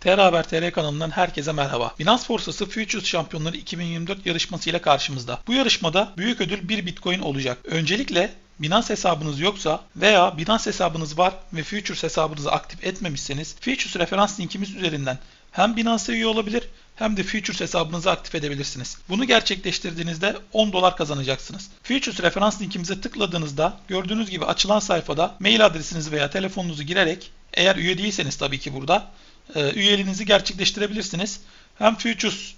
TR Haber TR kanalından herkese merhaba. Binance Borsası Futures Şampiyonları 2024 yarışması ile karşımızda. Bu yarışmada büyük ödül 1 Bitcoin olacak. Öncelikle Binance hesabınız yoksa veya Binance hesabınız var ve Futures hesabınızı aktif etmemişseniz Futures referans linkimiz üzerinden hem Binance'a üye olabilir hem de Futures hesabınızı aktif edebilirsiniz. Bunu gerçekleştirdiğinizde 10 dolar kazanacaksınız. Futures referans linkimize tıkladığınızda gördüğünüz gibi açılan sayfada mail adresinizi veya telefonunuzu girerek eğer üye değilseniz tabii ki burada e, üyeliğinizi gerçekleştirebilirsiniz. Hem Futures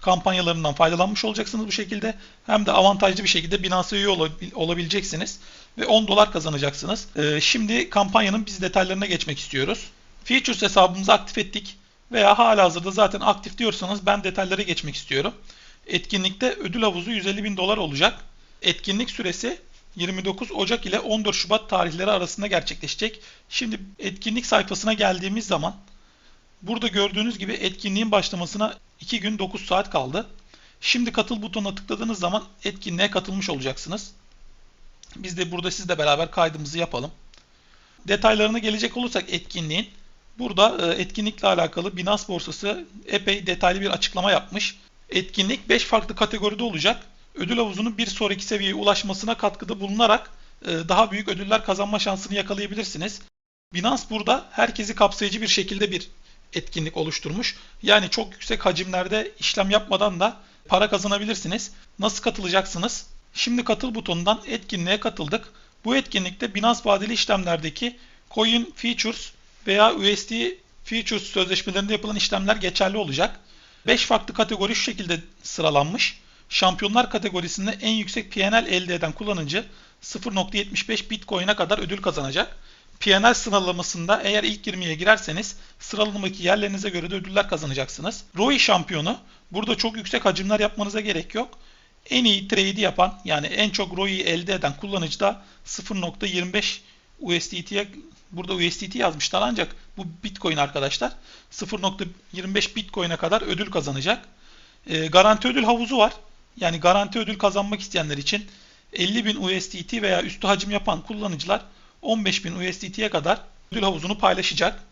kampanyalarından faydalanmış olacaksınız bu şekilde hem de avantajlı bir şekilde Binance'a üye olabileceksiniz ve 10 dolar kazanacaksınız. E, şimdi kampanyanın biz detaylarına geçmek istiyoruz. Futures hesabımızı aktif ettik veya hala hazırda zaten aktif diyorsanız ben detaylara geçmek istiyorum. Etkinlikte ödül havuzu 150 bin dolar olacak. Etkinlik süresi 29 Ocak ile 14 Şubat tarihleri arasında gerçekleşecek. Şimdi etkinlik sayfasına geldiğimiz zaman burada gördüğünüz gibi etkinliğin başlamasına 2 gün 9 saat kaldı. Şimdi katıl butonuna tıkladığınız zaman etkinliğe katılmış olacaksınız. Biz de burada sizle beraber kaydımızı yapalım. Detaylarına gelecek olursak etkinliğin burada e, etkinlikle alakalı Binance borsası epey detaylı bir açıklama yapmış. Etkinlik 5 farklı kategoride olacak ödül havuzunun bir sonraki seviyeye ulaşmasına katkıda bulunarak e, daha büyük ödüller kazanma şansını yakalayabilirsiniz. Binance burada herkesi kapsayıcı bir şekilde bir etkinlik oluşturmuş. Yani çok yüksek hacimlerde işlem yapmadan da para kazanabilirsiniz. Nasıl katılacaksınız? Şimdi katıl butonundan etkinliğe katıldık. Bu etkinlikte Binance vadeli işlemlerdeki Coin Futures veya USD Futures sözleşmelerinde yapılan işlemler geçerli olacak. 5 farklı kategori şu şekilde sıralanmış. Şampiyonlar kategorisinde en yüksek PNL elde eden kullanıcı 0.75 Bitcoin'e kadar ödül kazanacak. PNL sıralamasında eğer ilk 20'ye girerseniz sıralamadaki yerlerinize göre de ödüller kazanacaksınız. ROI şampiyonu burada çok yüksek hacimler yapmanıza gerek yok. En iyi trade'i yapan yani en çok ROI elde eden kullanıcı da 0.25 USDT'ye burada USDT yazmışlar ancak bu Bitcoin arkadaşlar 0.25 Bitcoin'e kadar ödül kazanacak. E, garanti ödül havuzu var. Yani garanti ödül kazanmak isteyenler için 50.000 USDT veya üstü hacim yapan kullanıcılar 15.000 USDT'ye kadar ödül havuzunu paylaşacak.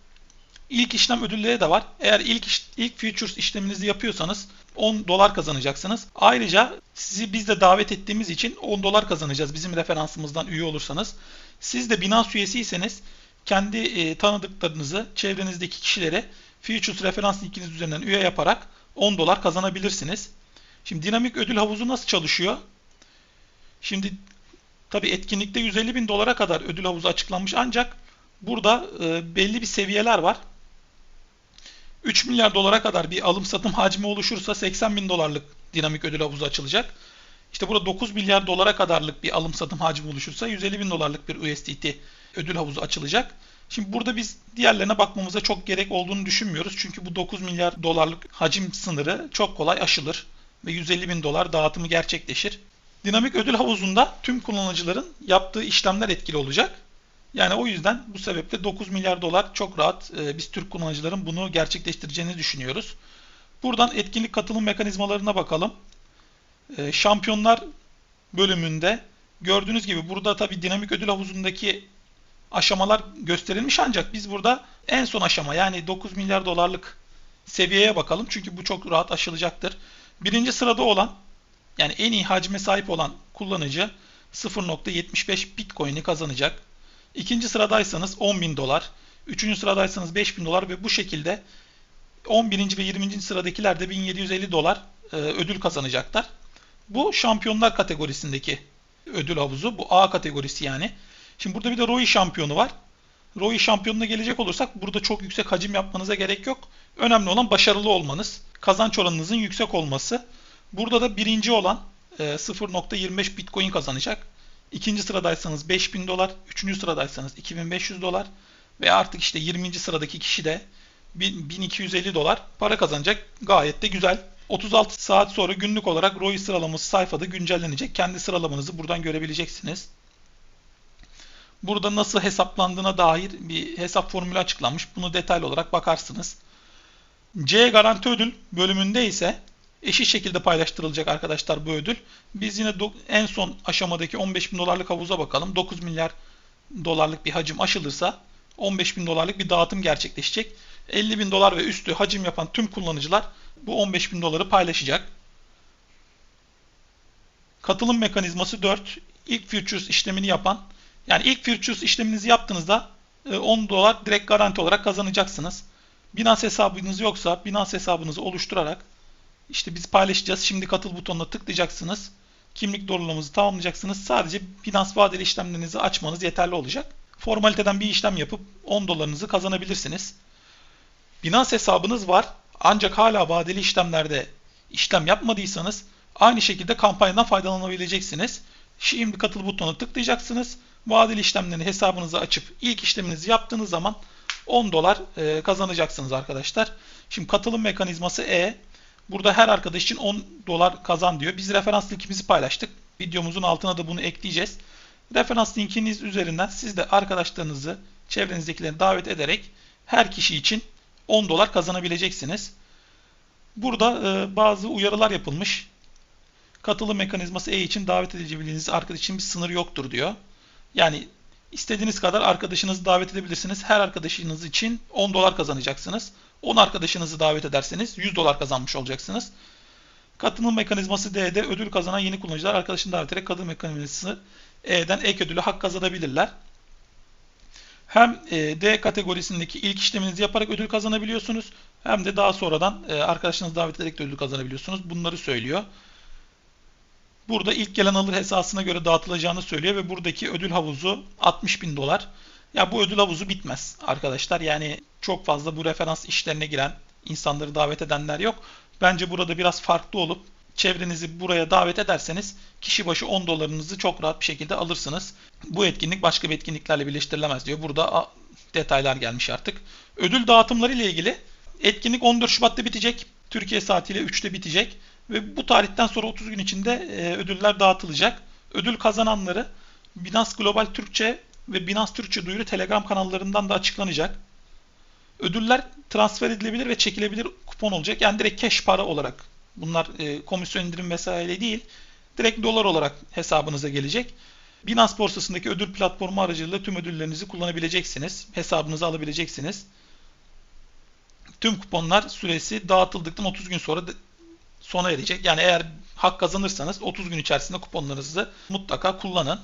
İlk işlem ödülleri de var. Eğer ilk iş, ilk futures işleminizi yapıyorsanız 10 dolar kazanacaksınız. Ayrıca sizi biz de davet ettiğimiz için 10 dolar kazanacağız bizim referansımızdan üye olursanız. Siz de Binance üyesiyseniz kendi e, tanıdıklarınızı, çevrenizdeki kişilere Futures referans linkiniz üzerinden üye yaparak 10 dolar kazanabilirsiniz. Şimdi dinamik ödül havuzu nasıl çalışıyor? Şimdi tabi etkinlikte 150 bin dolara kadar ödül havuzu açıklanmış ancak burada e, belli bir seviyeler var. 3 milyar dolara kadar bir alım satım hacmi oluşursa 80 bin dolarlık dinamik ödül havuzu açılacak. İşte burada 9 milyar dolara kadarlık bir alım satım hacmi oluşursa 150 bin dolarlık bir USDT ödül havuzu açılacak. Şimdi burada biz diğerlerine bakmamıza çok gerek olduğunu düşünmüyoruz. Çünkü bu 9 milyar dolarlık hacim sınırı çok kolay aşılır ve 150 bin dolar dağıtımı gerçekleşir. Dinamik ödül havuzunda tüm kullanıcıların yaptığı işlemler etkili olacak. Yani o yüzden bu sebeple 9 milyar dolar çok rahat e, biz Türk kullanıcıların bunu gerçekleştireceğini düşünüyoruz. Buradan etkinlik katılım mekanizmalarına bakalım. E, şampiyonlar bölümünde gördüğünüz gibi burada tabi dinamik ödül havuzundaki aşamalar gösterilmiş ancak biz burada en son aşama yani 9 milyar dolarlık seviyeye bakalım. Çünkü bu çok rahat aşılacaktır. Birinci sırada olan yani en iyi hacme sahip olan kullanıcı 0.75 Bitcoin'i kazanacak. İkinci sıradaysanız 10.000 dolar. Üçüncü sıradaysanız 5.000 dolar ve bu şekilde 11. ve 20. sıradakiler de 1750 dolar e, ödül kazanacaklar. Bu şampiyonlar kategorisindeki ödül havuzu. Bu A kategorisi yani. Şimdi burada bir de ROI şampiyonu var. ROI şampiyonuna gelecek olursak burada çok yüksek hacim yapmanıza gerek yok. Önemli olan başarılı olmanız. Kazanç oranınızın yüksek olması. Burada da birinci olan 0.25 e, Bitcoin kazanacak. İkinci sıradaysanız 5000 dolar, üçüncü sıradaysanız 2500 dolar ve artık işte 20. sıradaki kişi de 1250 dolar para kazanacak. Gayet de güzel. 36 saat sonra günlük olarak ROI sıralaması sayfada güncellenecek. Kendi sıralamanızı buradan görebileceksiniz. Burada nasıl hesaplandığına dair bir hesap formülü açıklanmış. Bunu detaylı olarak bakarsınız. C garanti ödül bölümünde ise eşit şekilde paylaştırılacak arkadaşlar bu ödül. Biz yine en son aşamadaki 15 bin dolarlık havuza bakalım. 9 milyar dolarlık bir hacim aşılırsa 15 bin dolarlık bir dağıtım gerçekleşecek. 50 bin dolar ve üstü hacim yapan tüm kullanıcılar bu 15 bin doları paylaşacak. Katılım mekanizması 4. İlk futures işlemini yapan yani ilk futures işleminizi yaptığınızda 10 e, dolar direkt garanti olarak kazanacaksınız. Binance hesabınız yoksa Binance hesabınızı oluşturarak işte biz paylaşacağız. Şimdi katıl butonuna tıklayacaksınız. Kimlik doğrulamanızı tamamlayacaksınız. Sadece Binance vadeli işlemlerinizi açmanız yeterli olacak. Formaliteden bir işlem yapıp 10 dolarınızı kazanabilirsiniz. Binance hesabınız var ancak hala vadeli işlemlerde işlem yapmadıysanız aynı şekilde kampanyadan faydalanabileceksiniz. Şimdi katıl butonuna tıklayacaksınız. Vadeli işlemlerini hesabınıza açıp ilk işleminizi yaptığınız zaman 10 dolar e, kazanacaksınız arkadaşlar. Şimdi katılım mekanizması E. Burada her arkadaş için 10 dolar kazan diyor. Biz referans linkimizi paylaştık. Videomuzun altına da bunu ekleyeceğiz. Referans linkiniz üzerinden siz de arkadaşlarınızı, çevrenizdekileri davet ederek her kişi için 10 dolar kazanabileceksiniz. Burada e, bazı uyarılar yapılmış. Katılım mekanizması E için davet edebileceğiniz arkadaş için bir sınır yoktur diyor. Yani istediğiniz kadar arkadaşınızı davet edebilirsiniz. Her arkadaşınız için 10 dolar kazanacaksınız. 10 arkadaşınızı davet ederseniz 100 dolar kazanmış olacaksınız. Katılım mekanizması D'de ödül kazanan yeni kullanıcılar arkadaşını davet ederek katılım mekanizması E'den ek ödülü hak kazanabilirler. Hem e, D kategorisindeki ilk işleminizi yaparak ödül kazanabiliyorsunuz. Hem de daha sonradan e, arkadaşlarınızı davet ederek de ödül kazanabiliyorsunuz. Bunları söylüyor. Burada ilk gelen alır hesasına göre dağıtılacağını söylüyor ve buradaki ödül havuzu 60 bin dolar. Ya bu ödül havuzu bitmez arkadaşlar. Yani çok fazla bu referans işlerine giren insanları davet edenler yok. Bence burada biraz farklı olup çevrenizi buraya davet ederseniz kişi başı 10 dolarınızı çok rahat bir şekilde alırsınız. Bu etkinlik başka bir etkinliklerle birleştirilemez diyor. Burada detaylar gelmiş artık. Ödül dağıtımları ile ilgili etkinlik 14 Şubat'ta bitecek. Türkiye saatiyle 3'te bitecek. Ve bu tarihten sonra 30 gün içinde e, ödüller dağıtılacak. Ödül kazananları Binance Global Türkçe ve Binance Türkçe duyuru Telegram kanallarından da açıklanacak. Ödüller transfer edilebilir ve çekilebilir kupon olacak. Yani direkt cash para olarak. Bunlar e, komisyon indirim vesaire değil. Direkt dolar olarak hesabınıza gelecek. Binance borsasındaki ödül platformu aracılığıyla tüm ödüllerinizi kullanabileceksiniz. Hesabınıza alabileceksiniz. Tüm kuponlar süresi dağıtıldıktan 30 gün sonra sona erecek. Yani eğer hak kazanırsanız 30 gün içerisinde kuponlarınızı mutlaka kullanın.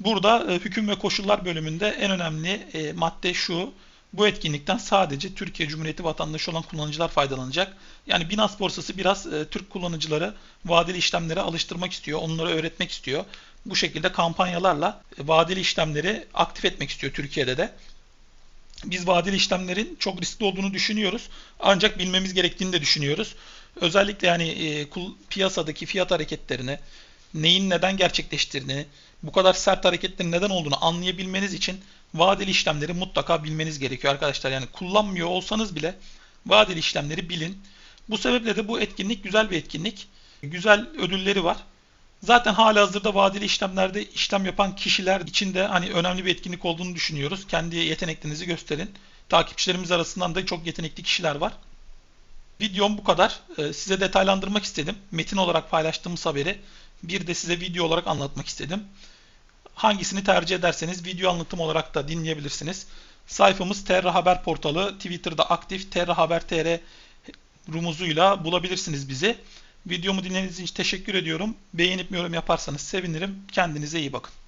Burada e, hüküm ve koşullar bölümünde en önemli e, madde şu. Bu etkinlikten sadece Türkiye Cumhuriyeti vatandaşı olan kullanıcılar faydalanacak. Yani Binance borsası biraz e, Türk kullanıcıları vadeli işlemlere alıştırmak istiyor, onları öğretmek istiyor. Bu şekilde kampanyalarla e, vadeli işlemleri aktif etmek istiyor Türkiye'de de. Biz vadeli işlemlerin çok riskli olduğunu düşünüyoruz. Ancak bilmemiz gerektiğini de düşünüyoruz. Özellikle yani piyasadaki fiyat hareketlerini, neyin neden gerçekleştirdiğini, bu kadar sert hareketlerin neden olduğunu anlayabilmeniz için vadeli işlemleri mutlaka bilmeniz gerekiyor arkadaşlar. Yani kullanmıyor olsanız bile vadeli işlemleri bilin. Bu sebeple de bu etkinlik güzel bir etkinlik. Güzel ödülleri var. Zaten hala hazırda vadeli işlemlerde işlem yapan kişiler için de hani önemli bir etkinlik olduğunu düşünüyoruz. Kendi yeteneklerinizi gösterin. Takipçilerimiz arasından da çok yetenekli kişiler var. Videom bu kadar. Ee, size detaylandırmak istedim. Metin olarak paylaştığımız haberi bir de size video olarak anlatmak istedim. Hangisini tercih ederseniz video anlatım olarak da dinleyebilirsiniz. Sayfamız Terra Haber portalı. Twitter'da aktif Terra Haber TR rumuzuyla bulabilirsiniz bizi. Videomu dinlediğiniz için teşekkür ediyorum. Beğenip yorum yaparsanız sevinirim. Kendinize iyi bakın.